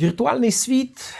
Віртуальний світ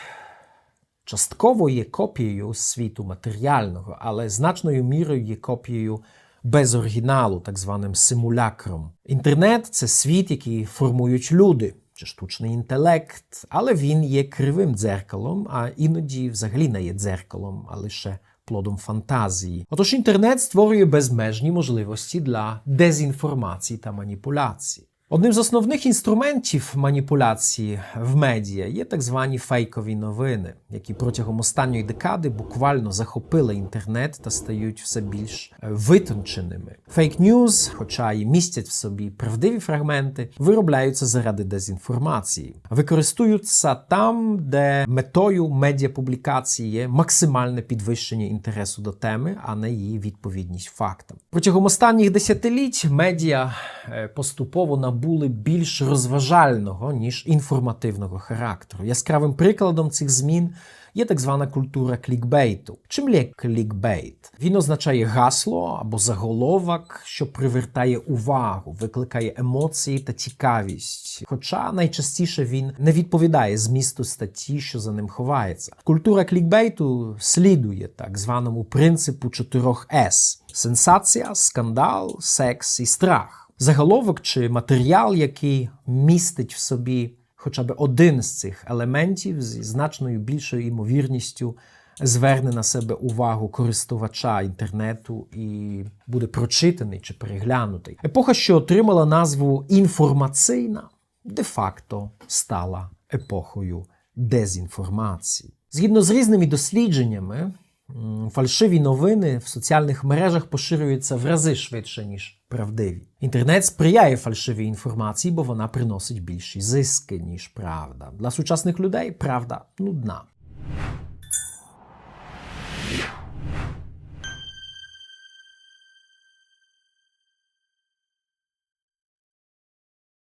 частково є копією світу матеріального, але значною мірою є копією без оригіналу, так званим симулякром. Інтернет це світ, який формують люди. Чи штучний інтелект, але він є кривим дзеркалом, а іноді взагалі не є дзеркалом, а лише плодом фантазії. Отож, інтернет створює безмежні можливості для дезінформації та маніпуляції. Одним з основних інструментів маніпуляції в медіа є так звані фейкові новини, які протягом останньої декади буквально захопили інтернет та стають все більш е, витонченими. Фейк ньюз, хоча і містять в собі правдиві фрагменти, виробляються заради дезінформації, використовуються там, де метою медіапублікації є максимальне підвищення інтересу до теми, а не її відповідність фактам. Протягом останніх десятиліть медіа е, поступово набули більш розважального ніж інформативного характеру. Яскравим прикладом цих змін є так звана культура клікбейту. Чим є клікбейт? Він означає гасло або заголовок, що привертає увагу, викликає емоції та цікавість. Хоча найчастіше він не відповідає змісту статті, що за ним ховається. Культура клікбейту слідує так званому принципу чотирьох С: сенсація, скандал, секс і страх. Заголовок чи матеріал, який містить в собі хоча б один з цих елементів зі значною більшою ймовірністю зверне на себе увагу користувача інтернету і буде прочитаний чи переглянутий. Епоха, що отримала назву інформаційна, де-факто стала епохою дезінформації. Згідно з різними дослідженнями, фальшиві новини в соціальних мережах поширюються в рази швидше, ніж правдиві. Інтернет сприяє фальшивій інформації, бо вона приносить більші зиски, ніж правда. Для сучасних людей правда нудна.